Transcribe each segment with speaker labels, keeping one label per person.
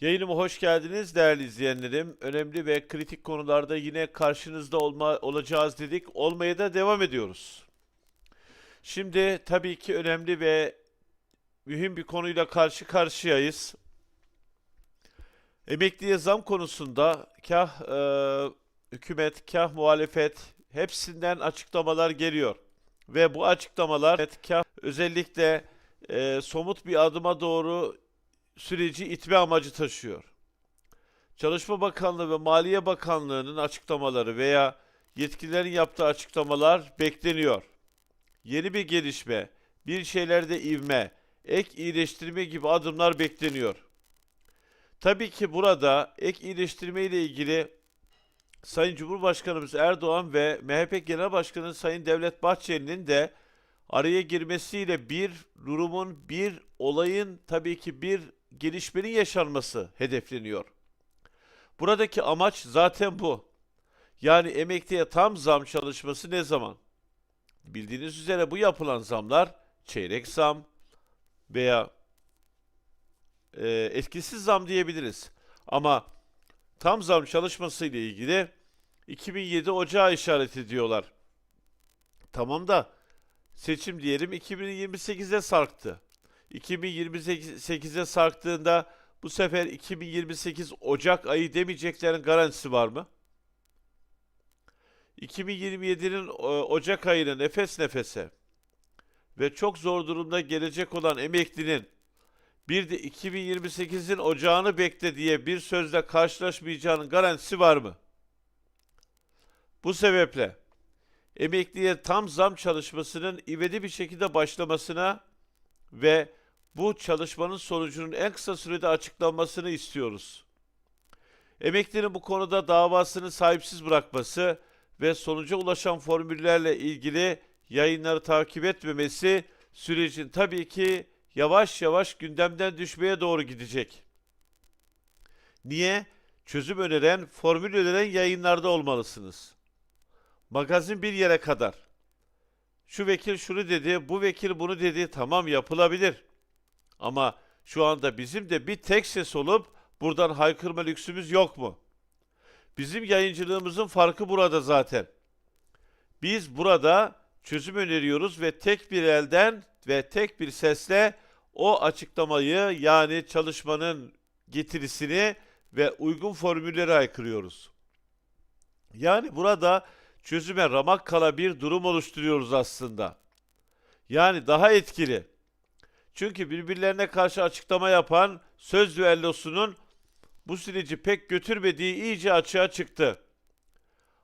Speaker 1: Yayınıma hoş geldiniz değerli izleyenlerim. Önemli ve kritik konularda yine karşınızda olma, olacağız dedik. Olmaya da devam ediyoruz. Şimdi tabii ki önemli ve mühim bir konuyla karşı karşıyayız. Emekliye zam konusunda kah e, hükümet, kah muhalefet hepsinden açıklamalar geliyor. Ve bu açıklamalar kah özellikle e, somut bir adıma doğru süreci itme amacı taşıyor. Çalışma Bakanlığı ve Maliye Bakanlığı'nın açıklamaları veya yetkililerin yaptığı açıklamalar bekleniyor. Yeni bir gelişme, bir şeylerde ivme, ek iyileştirme gibi adımlar bekleniyor. Tabii ki burada ek iyileştirme ile ilgili Sayın Cumhurbaşkanımız Erdoğan ve MHP Genel Başkanı Sayın Devlet Bahçeli'nin de araya girmesiyle bir durumun, bir olayın tabii ki bir gelişmenin yaşanması hedefleniyor. Buradaki amaç zaten bu. Yani emekliye tam zam çalışması ne zaman? Bildiğiniz üzere bu yapılan zamlar çeyrek zam veya e, etkisiz zam diyebiliriz. Ama tam zam çalışması ile ilgili 2007 Ocağı işaret ediyorlar. Tamam da seçim diyelim 2028'e sarktı. 2028'e sarktığında bu sefer 2028 Ocak ayı demeyeceklerin garantisi var mı? 2027'nin e, Ocak ayını nefes nefese ve çok zor durumda gelecek olan emeklinin bir de 2028'in ocağını bekle diye bir sözle karşılaşmayacağının garantisi var mı? Bu sebeple emekliye tam zam çalışmasının ivedi bir şekilde başlamasına ve bu çalışmanın sonucunun en kısa sürede açıklanmasını istiyoruz. Emeklinin bu konuda davasını sahipsiz bırakması ve sonuca ulaşan formüllerle ilgili yayınları takip etmemesi sürecin tabii ki yavaş yavaş gündemden düşmeye doğru gidecek. Niye? Çözüm öneren, formül öneren yayınlarda olmalısınız. Magazin bir yere kadar. Şu vekil şunu dedi, bu vekil bunu dedi. Tamam yapılabilir. Ama şu anda bizim de bir tek ses olup buradan haykırma lüksümüz yok mu? Bizim yayıncılığımızın farkı burada zaten. Biz burada çözüm öneriyoruz ve tek bir elden ve tek bir sesle o açıklamayı yani çalışmanın getirisini ve uygun formülleri aykırıyoruz. Yani burada çözüme ramak kala bir durum oluşturuyoruz aslında. Yani daha etkili. Çünkü birbirlerine karşı açıklama yapan söz düellosunun bu süreci pek götürmediği iyice açığa çıktı.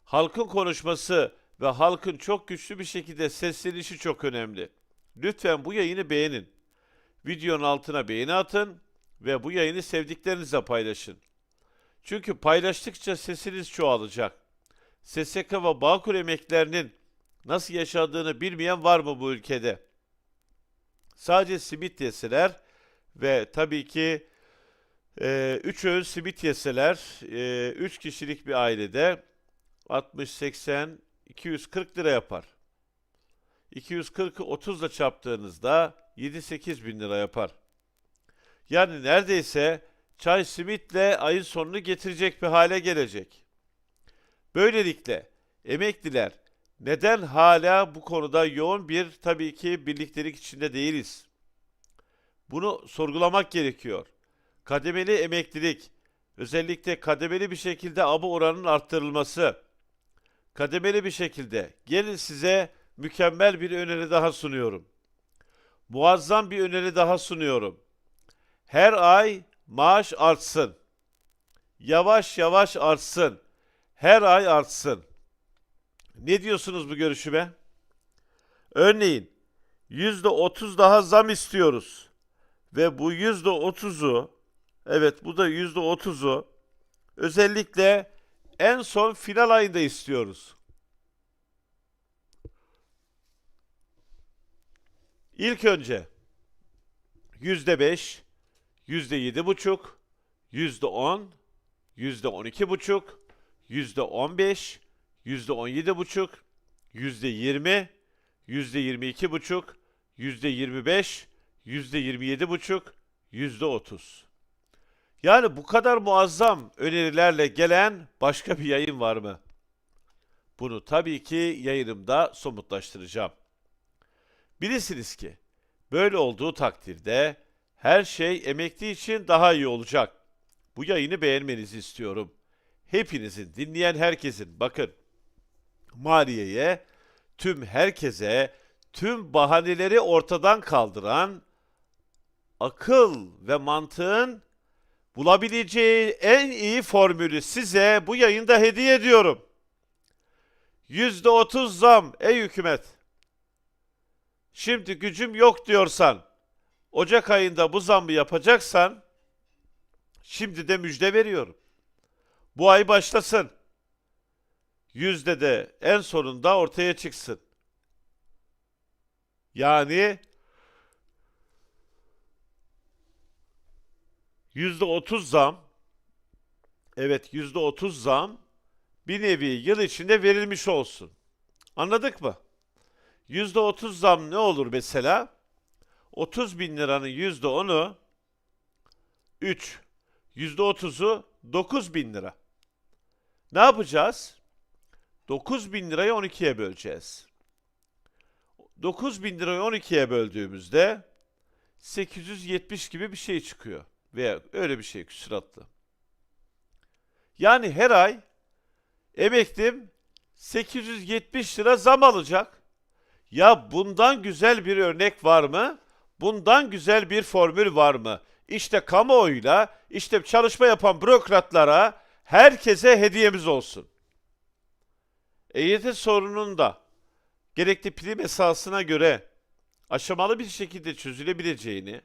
Speaker 1: Halkın konuşması ve halkın çok güçlü bir şekilde seslenişi çok önemli. Lütfen bu yayını beğenin. Videonun altına beğeni atın ve bu yayını sevdiklerinizle paylaşın. Çünkü paylaştıkça sesiniz çoğalacak. SSK ve Bağkur emeklerinin nasıl yaşadığını bilmeyen var mı bu ülkede? Sadece simit yeseler ve tabii ki 3 öğün simit yeseler 3 kişilik bir ailede 60, 80, 240 lira yapar. 240'ı 30 ile çarptığınızda 7-8 bin lira yapar. Yani neredeyse çay simitle ayın sonunu getirecek bir hale gelecek. Böylelikle emekliler neden hala bu konuda yoğun bir tabii ki birliktelik içinde değiliz? Bunu sorgulamak gerekiyor. Kademeli emeklilik, özellikle kademeli bir şekilde aba oranının arttırılması, kademeli bir şekilde gelin size mükemmel bir öneri daha sunuyorum. Muazzam bir öneri daha sunuyorum. Her ay maaş artsın. Yavaş yavaş artsın. Her ay artsın. Ne diyorsunuz bu görüşüme? Örneğin yüzde otuz daha zam istiyoruz. Ve bu yüzde otuzu, evet bu da yüzde otuzu özellikle en son final ayında istiyoruz. İlk önce yüzde beş, yüzde yedi buçuk, yüzde on, yüzde on iki buçuk, yüzde on beş, yüzde on yedi buçuk, yüzde yirmi, yüzde yirmi iki buçuk, yüzde yirmi beş, yüzde yirmi yedi buçuk, yüzde otuz. Yani bu kadar muazzam önerilerle gelen başka bir yayın var mı? Bunu tabii ki yayınımda somutlaştıracağım. Bilirsiniz ki böyle olduğu takdirde her şey emekli için daha iyi olacak. Bu yayını beğenmenizi istiyorum. Hepinizin, dinleyen herkesin bakın maliyeye, tüm herkese, tüm bahaneleri ortadan kaldıran akıl ve mantığın bulabileceği en iyi formülü size bu yayında hediye ediyorum. %30 zam ey hükümet. Şimdi gücüm yok diyorsan, Ocak ayında bu zammı yapacaksan, şimdi de müjde veriyorum. Bu ay başlasın. Yüzde de en sonunda ortaya çıksın. Yani yüzde otuz zam, evet yüzde otuz zam bir nevi yıl içinde verilmiş olsun. Anladık mı? Yüzde otuz zam ne olur mesela? 30 bin liranın yüzde onu 3. Yüzde otuzu 9 bin lira. Ne yapacağız? 9 bin lirayı 12'ye böleceğiz. 9 bin lirayı 12'ye böldüğümüzde 870 gibi bir şey çıkıyor. Veya öyle bir şey küsuratlı. Yani her ay emeklim 870 lira zam alacak. Ya bundan güzel bir örnek var mı? Bundan güzel bir formül var mı? İşte kamuoyuyla, işte çalışma yapan bürokratlara, herkese hediyemiz olsun. EYT sorunun da gerekli prim esasına göre aşamalı bir şekilde çözülebileceğini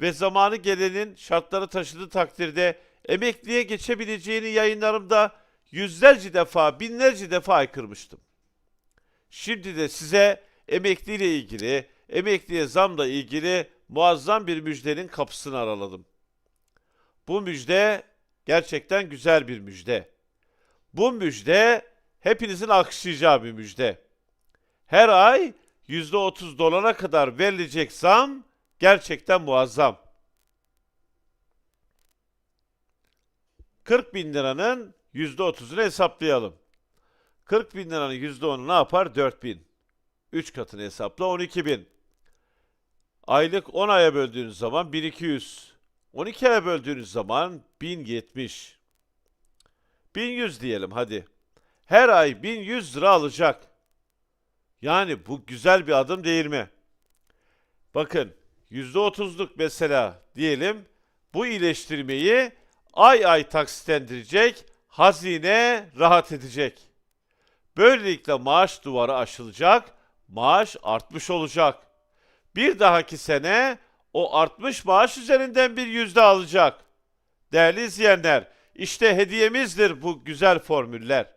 Speaker 1: ve zamanı gelenin şartları taşıdığı takdirde emekliye geçebileceğini yayınlarımda yüzlerce defa, binlerce defa aykırmıştım. Şimdi de size emekliyle ilgili, emekliye zamla ilgili muazzam bir müjdenin kapısını araladım. Bu müjde gerçekten güzel bir müjde. Bu müjde hepinizin alkışlayacağı bir müjde. Her ay %30 dolana kadar verilecek zam gerçekten muazzam. 40 bin liranın %30'unu hesaplayalım. 40 bin liranın %10'u ne yapar? 4 bin. 3 katını hesapla 12 bin. Aylık 10 aya böldüğünüz zaman 1200. 12 aya böldüğünüz zaman 1070. 1100 diyelim hadi. Her ay 1100 lira alacak. Yani bu güzel bir adım değil mi? Bakın %30'luk mesela diyelim bu iyileştirmeyi ay ay taksitlendirecek, hazine rahat edecek. Böylelikle maaş duvarı aşılacak, maaş artmış olacak. Bir dahaki sene o artmış maaş üzerinden bir yüzde alacak. Değerli izleyenler, işte hediyemizdir bu güzel formüller.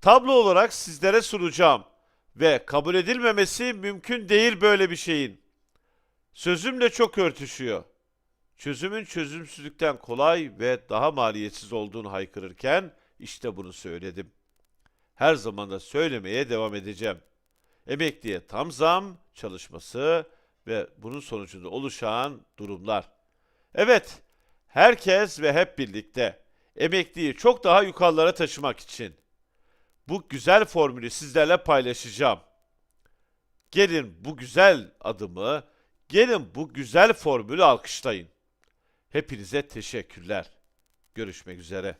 Speaker 1: Tablo olarak sizlere sunacağım ve kabul edilmemesi mümkün değil böyle bir şeyin. Sözümle çok örtüşüyor. Çözümün çözümsüzlükten kolay ve daha maliyetsiz olduğunu haykırırken işte bunu söyledim. Her zaman da söylemeye devam edeceğim. Emekliye tam zam çalışması ve bunun sonucunda oluşan durumlar. Evet, herkes ve hep birlikte emekliyi çok daha yukarılara taşımak için bu güzel formülü sizlerle paylaşacağım. Gelin bu güzel adımı, gelin bu güzel formülü alkışlayın. Hepinize teşekkürler. Görüşmek üzere.